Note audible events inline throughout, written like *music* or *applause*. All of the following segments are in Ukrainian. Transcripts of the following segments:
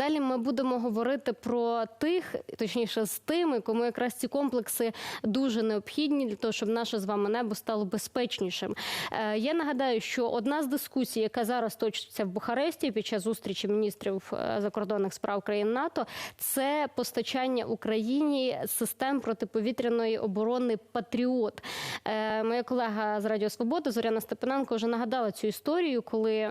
Далі ми будемо говорити про тих, точніше, з тими, кому якраз ці комплекси дуже необхідні для того, щоб наше з вами небо стало безпечнішим. Е, Я нагадаю, що одна з дискусій, яка зараз точиться в Бухаресті під час зустрічі міністрів е, закордонних справ країн НАТО, це постачання Україні систем протиповітряної оборони Патріот. Е, Моя колега з Радіо Свобода Зоряна Степаненко вже нагадала цю історію, коли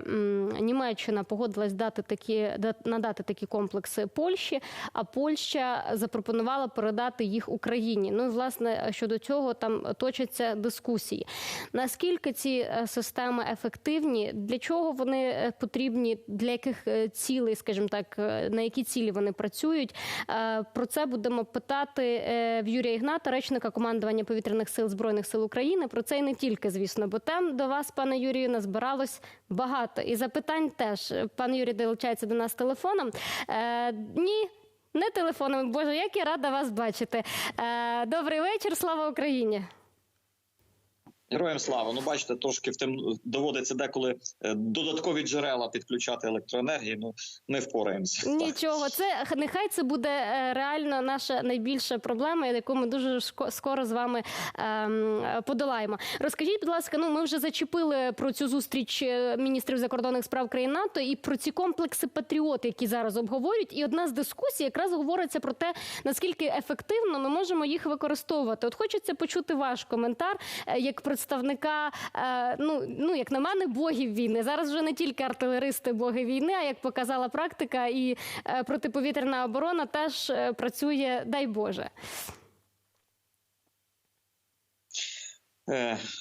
Німеччина погодилась дати такі да- надати такі комплекси Польщі, а Польща запропонувала передати їх Україні. Ну і власне щодо цього там точаться дискусії. Наскільки ці е, системи ефективні? Для чого вони е, потрібні? Для яких е, цілей, скажімо так, на які цілі вони працюють? Про це будемо питати в Юрія Ігната, речника командування повітряних сил збройних сил України. Про це і не тільки, звісно, бо тем до вас, пане Юрію, назбиралось багато. І запитань теж пан Юрій долучається до нас телефоном. Е, ні. Не телефоном, боже, як я рада вас бачити. Е, добрий вечір, слава Україні. Героям слава. Ну, бачите, трошки в тим доводиться деколи е, додаткові джерела підключати електроенергії. Ну ми впораємося. Нічого, це нехай це буде е, реально наша найбільша проблема, яку ми дуже скоро з вами ем, подолаємо. Розкажіть, будь ласка, ну ми вже зачепили про цю зустріч е, міністрів закордонних справ країн НАТО і про ці комплекси патріот, які зараз обговорюють. І одна з дискусій якраз говориться про те, наскільки ефективно ми можемо їх використовувати. От хочеться почути ваш коментар як представника, е, ну ну як на мене, богів війни. Зараз вже не тільки артилеристи, боги війни, а як показала практика, і е, протиповітряна оборона теж е, працює, дай Боже.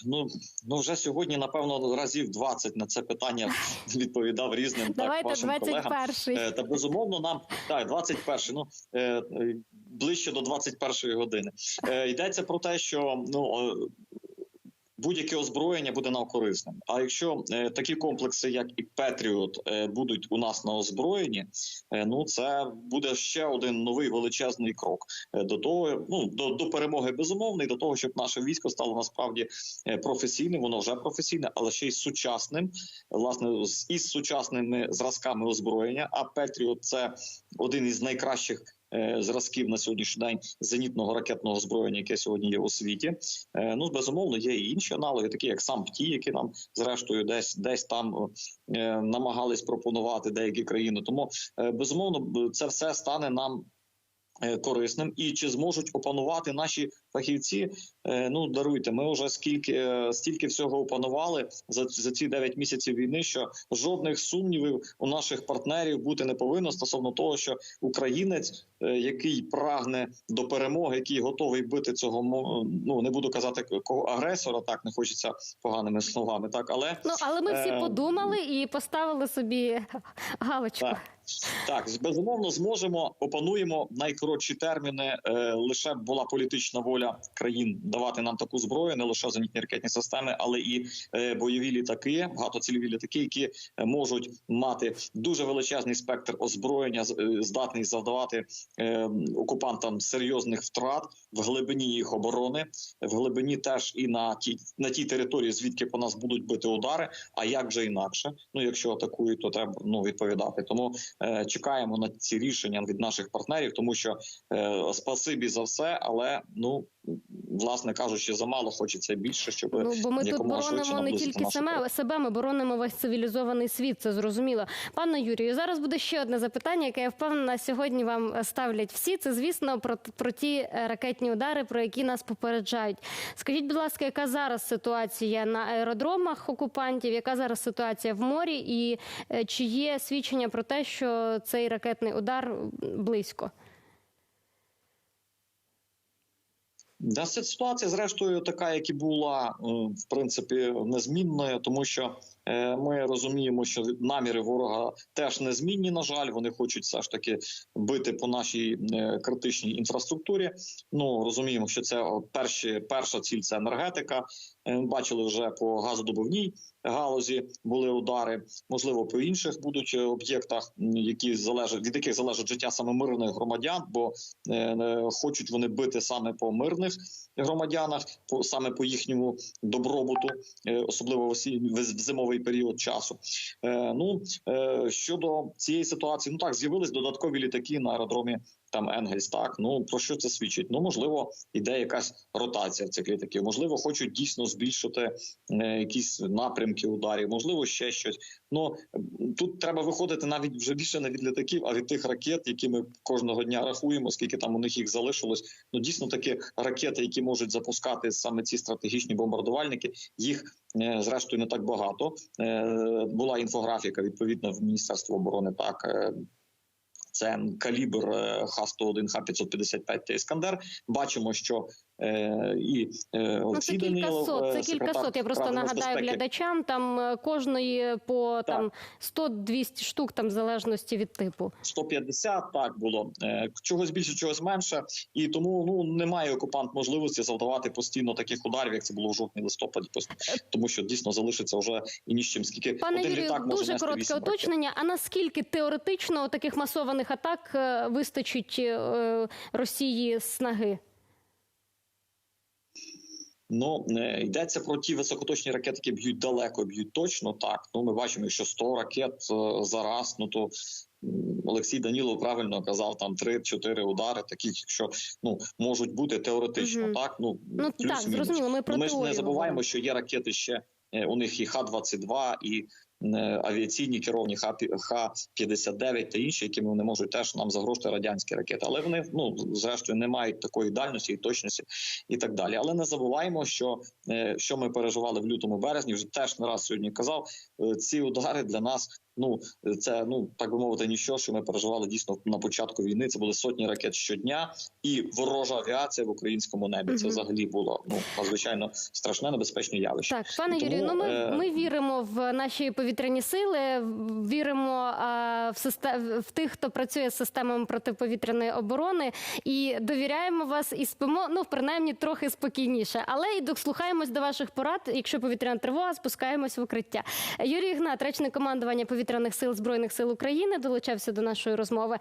Ну ну вже сьогодні, напевно, разів 20 на це питання *laughs* відповідав різним так Давайте вашим колегам. 21-й. Е, Та безумовно нам так, 21 ну ближче до 21 години. Йдеться про те, що ну. Будь-яке озброєння буде нам корисним. А якщо е, такі комплекси, як і Петріот, е, будуть у нас на озброєнні, е, ну це буде ще один новий величезний крок до того, ну до, до перемоги безумовно, і до того, щоб наше військо стало насправді професійним. Воно вже професійне, але ще й сучасним, власне, з із сучасними зразками озброєння. А Петріот це один із найкращих. Е, Зразків на сьогоднішній день зенітного ракетного озброєння, яке сьогодні є у світі. Е, Ну безумовно, є і інші аналоги, такі як сам ПТІ, які нам зрештою десь десь там е, намагались пропонувати деякі країни. Тому безумовно це все стане нам. Корисним і чи зможуть опанувати наші фахівці? Е, Ну даруйте, ми вже скільки е, стільки всього опанували за, за ці 9 місяців війни, що жодних сумнівів у наших партнерів бути не повинно стосовно того, що українець, е, який прагне до перемоги, який готовий бити цього ну не буду казати кого агресора, так не хочеться поганими словами, так але Ну але ми всі Е, подумали і поставили собі галочку. Так. Так, безумовно, зможемо опануємо найкоротші терміни. Е, лише була політична воля країн давати нам таку зброю, не лише зенітні ракетні системи, але і е, бойові літаки, багатоцільові літаки, які можуть мати дуже величезний спектр озброєння, е, здатний завдавати е, окупантам серйозних втрат в глибині їх оборони, в глибині теж і на тій на тій території, звідки по нас будуть бити удари. А як же інакше? Ну якщо атакують, то треба ну відповідати. Тому е, чекаємо на ці рішення від наших партнерів, тому що е, спасибі за все, але ну власне кажучи, замало хочеться більше, щоб Ну бо ми тут боронимо не тільки нашу себе, себе, ми боронимо весь цивілізований світ. Це зрозуміло. Пане Юрію, зараз буде ще одне запитання, яке я впевнена сьогодні вам ставлять всі. Це звісно про, про ті е, ракетні удари, про які нас попереджають. Скажіть, будь ласка, яка зараз ситуація на аеродромах окупантів? Яка зараз ситуація в морі? І е, чи є свідчення про те, що цей ракетний удар близько? Да, ситуація, зрештою, така, як і була, е, в принципі, незмінною, тому що е, ми розуміємо, що наміри ворога теж незмінні. На жаль, вони хочуть все ж таки бити по нашій е, критичній інфраструктурі. Ну розуміємо, що це перші, перша ціль це енергетика. Е, Бачили вже по газодобувній галузі були удари. Можливо, по інших будуть е, об'єктах, які залежать від яких залежить життя саме мирних громадян, бо е, хочуть вони бити саме по мирних громадянах, по саме по їхньому добробуту, особливо в зимовий період часу. Ну щодо цієї ситуації, ну так з'явились додаткові літаки на аеродромі. Там Енгельс, так ну про що це свідчить? Ну можливо, іде якась ротація в цих літаків. Можливо, хочуть дійсно збільшити е, якісь напрямки ударів. Можливо, ще щось. Ну тут треба виходити навіть вже більше не від літаків, а від тих ракет, які ми кожного дня рахуємо, скільки там у них їх залишилось. Ну дійсно такі ракети, які можуть запускати саме ці стратегічні бомбардувальники. Їх е, зрештою не так багато. Е, Була інфографіка відповідно в Міністерство оборони. Так це калібр е, Х-101, Х-555 та Іскандер. Бачимо, що і е, Ну, це кілька сот. е, Це кілька сот. Я просто нагадаю нацбезпеки, глядачам. Там е, кожної по там 100-200 штук, там в залежності від типу. 150, так було Е, чогось більше, чогось менше, і тому ну немає окупант можливості завдавати постійно таких ударів, як це було в жовтні листопаді, тому що дійсно залишиться вже і ні з чим. Скільки Пане один Юрію, літак може дуже коротке уточнення. А наскільки теоретично таких масованих атак е, вистачить е, Росії снаги? Ну е, йдеться про ті високоточні ракети, які б'ють далеко, б'ють точно так. Ну ми бачимо, що 100 ракет е, за раз, ну то Олексій Данілов правильно казав, там 3-4 удари, таких, що ну можуть бути теоретично, угу. так ну, Ну так, плюс-мінус. зрозуміло. Ми про Ну, ми ж не забуваємо, що є ракети ще е, у них і Х-22, і авіаційні керовні Х- Х-59 та інші, якими вони можуть теж нам загрожувати радянські ракети. Але вони ну зрештою не мають такої дальності і точності і так далі. Але не забуваємо, що е, що ми переживали в лютому березні. Вже теж не раз сьогодні казав. е, Ці удари для нас. Ну це ну так би мовити, ніщо, що ми переживали дійсно на початку війни. Це були сотні ракет щодня, і ворожа авіація в українському небі. Це взагалі було ну надзвичайно страшне небезпечне явище. Так, пане Юрію, ну ми, е, ми віримо в наші повітряні сили, віримо в систем, в тих, хто працює з системами протиповітряної оборони, і довіряємо вас і спимо, ну принаймні трохи спокійніше. Але і дослухаємось до ваших порад. Якщо повітряна тривога, спускаємось в укриття. Юрій Ігнат, речник командування повітряних сил збройних сил України, долучався до нашої розмови.